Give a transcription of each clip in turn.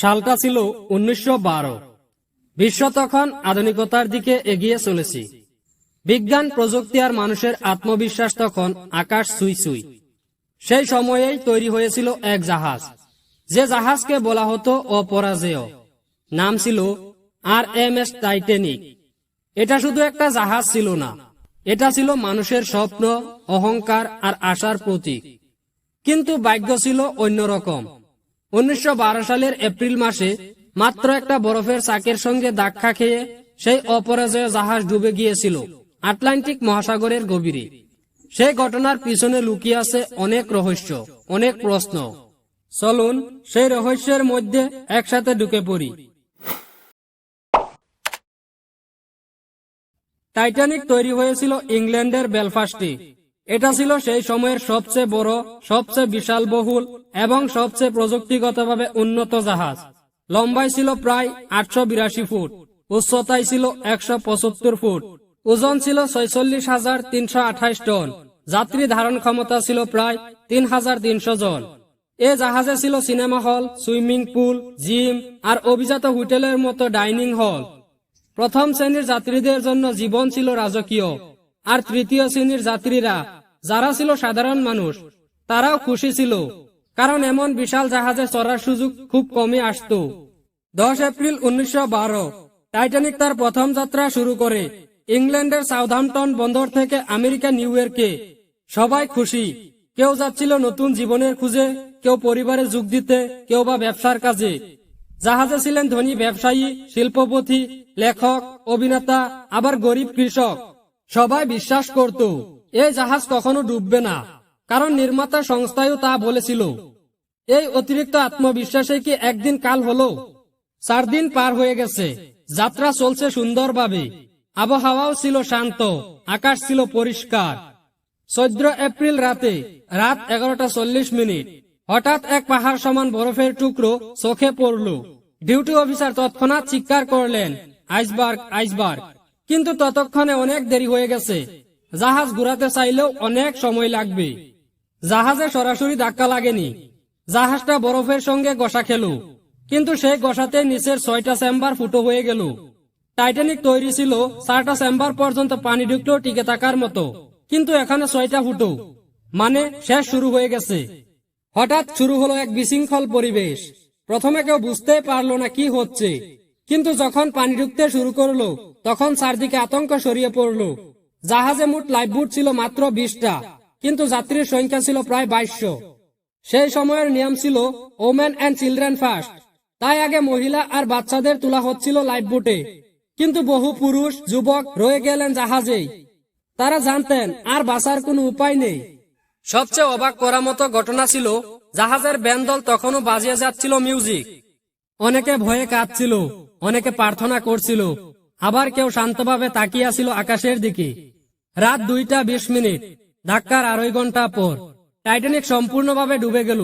সালটা ছিল উনিশশো বিশ্ব তখন আধুনিকতার দিকে এগিয়ে চলেছে। বিজ্ঞান, প্রযুক্তি আর মানুষের আত্মবিশ্বাস তখন আকাশ সুই সুই সেই সময়েই তৈরি হয়েছিল এক জাহাজ। যে জাহাজকে বলা হতো অপরাজেয়। নাম ছিল আর এম এস টাইটেনিক। এটা শুধু একটা জাহাজ ছিল না। এটা ছিল মানুষের স্বপ্ন, অহংকার আর আশার প্রতীক। কিন্তু ভাগ্য ছিল অন্যরকম। উনিশশো বারো সালের এপ্রিল মাসে মাত্র একটা বরফের চাকের সঙ্গে ধাক্কা খেয়ে সেই অপরাজয় জাহাজ ডুবে গিয়েছিল, আটলান্টিক মহাসাগরের গভীরে। সেই ঘটনার পিছনে লুকিয়ে আছে অনেক রহস্য, অনেক প্রশ্ন। চলুন সেই রহস্যের মধ্যে একসাথে ঢুকে পড়ি। টাইটানিক তৈরি হয়েছিল ইংল্যান্ডের বেলফাস্টে। এটা ছিল সেই সময়ের সবচেয়ে বড়, সবচেয়ে বিশাল বহুল এবং সবচেয়ে প্রযুক্তিগতভাবে উন্নত জাহাজ। লম্বাই ছিল প্রায় আটশো বিরাশি ফুট উচ্চতায় ছিল একশো পঁচাত্তর ফুট, ওজন ছিল ছয়চল্লিশ হাজার তিনশো আঠাইশ টন, যাত্রী ধারণ ক্ষমতা ছিল প্রায় তিন হাজার তিনশো জন। এ জাহাজে ছিল cinema hall, swimming pool, gym আর অভিজাত হোটেলের মতো ডাইনিং হল। প্রথম শ্রেণির যাত্রীদের জন্য জীবন ছিল রাজকীয়, আর তৃতীয় শ্রেণির যাত্রীরা, যারা ছিল সাধারণ মানুষ, তারাও খুশি ছিল। কারণ এমন বিশাল জাহাজে চড়ার সুযোগ খুব কমই আসত। দশ এপ্রিল উনিশশো টাইটানিক তার প্রথম যাত্রা শুরু করে। ইংল্যান্ডের সাউথাম্পটন বন্দর থেকে আমেরিকা নিউ ইয়র্কে। সবাই খুশি। কেউ যাচ্ছিল নতুন জীবনের খুঁজে, কেউ পরিবারে যোগ দিতে, কেউ বা ব্যবসার কাজে। জাহাজে ছিলেন ধনী ব্যবসায়ী, শিল্পপতি, লেখক, অভিনেতা, আবার গরিব কৃষক। সবাই বিশ্বাস করত এই জাহাজ কখনো ডুববে না। কারণ নির্মাতা সংস্থায়ও তা বলেছিল। এই অতিরিক্ত আত্মবিশ্বাসে কি একদিন কাল হলো? চার দিন পার হয়ে গেছে। যাত্রা চলছে সুন্দরভাবে। আবহাওয়াও ছিল শান্ত, আকাশ ছিল পরিষ্কার। চোদ্দ এপ্রিল রাতে রাত এগারোটা চল্লিশ মিনিট। হঠাৎ এক পাহাড় সমান বরফের টুকরো চোখে পড়ল। ডিউটি অফিসার তৎক্ষণাৎ চিৎকার করলেন, আইসবার্গ আইসবার্গ। কিন্তু ততক্ষণে অনেক দেরি হয়ে গেছে। জাহাজ ঘুরাতে চাইলেও অনেক সময় লাগবে। জাহাজে সরাসরি ধাক্কা লাগেনি। জাহাজটা বরফের সঙ্গে গসা খেল। কিন্তু সেই গসাতে নিচের ছয়টা চেম্বার ফুটো হয়ে গেল। টাইটানিক তৈরি ছিল চারটা চেম্বার পর্যন্ত পানি ঢুকলেও টিকে থাকার মতো। কিন্তু এখানে ছয়টা ফুটো। মানে শেষ শুরু হয়ে গেছে। হঠাৎ শুরু হলো এক বিশৃঙ্খল পরিবেশ। প্রথমে কেউ বুঝতেই পারল না কি হচ্ছে। কিন্তু যখন পানি ঢুকতে শুরু করল, তখন চারদিকে আতঙ্ক সরিয়ে পড়ল। জাহাজে মোট লাইফবোট ছিল মাত্র বিশটা। কিন্তু যাত্রীর সংখ্যা ছিল প্রায় বাইশশো। সেই সময়ের নিয়ম ছিল ওমেন অ্যান্ড চিলড্রেন ফার্স্ট তাই আগে মহিলা আর বাচ্চাদের তোলা হচ্ছিল লাইফবোটে কিন্তু বহু পুরুষ, যুবক রয়ে গেলেন জাহাজেই। তারা জানতেন, আর বাঁচার কোনো উপায় নেই। সবচেয়ে অবাক করার মতো ঘটনা ছিল, জাহাজের ব্যান্ডল তখনও বাজিয়ে যাচ্ছিল মিউজিক। অনেকে ভয়ে কাঁদছিল, অনেকে প্রার্থনা করছিল, আবার কেউ শান্তভাবে তাকিয়ে ছিল আকাশের দিকে। রাত দুইটা বিশ মিনিট। ধাক্কার আড়াই ঘণ্টা পর টাইটানিক সম্পূর্ণভাবে ডুবে গেল।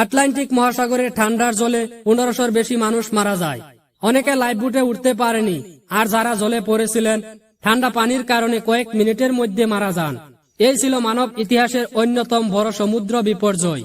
আটলান্টিক মহাসাগরের ঠান্ডার জলে পনেরোশোর বেশি মানুষ মারা যায়। অনেকে লাইফ বুটে উঠতে পারেনি, আর যারা জলে পড়েছিলেন, ঠান্ডা পানির কারণে কয়েক মিনিটের মধ্যে মারা যান। এই ছিল মানব ইতিহাসের অন্যতম বড় সমুদ্র বিপর্যয়।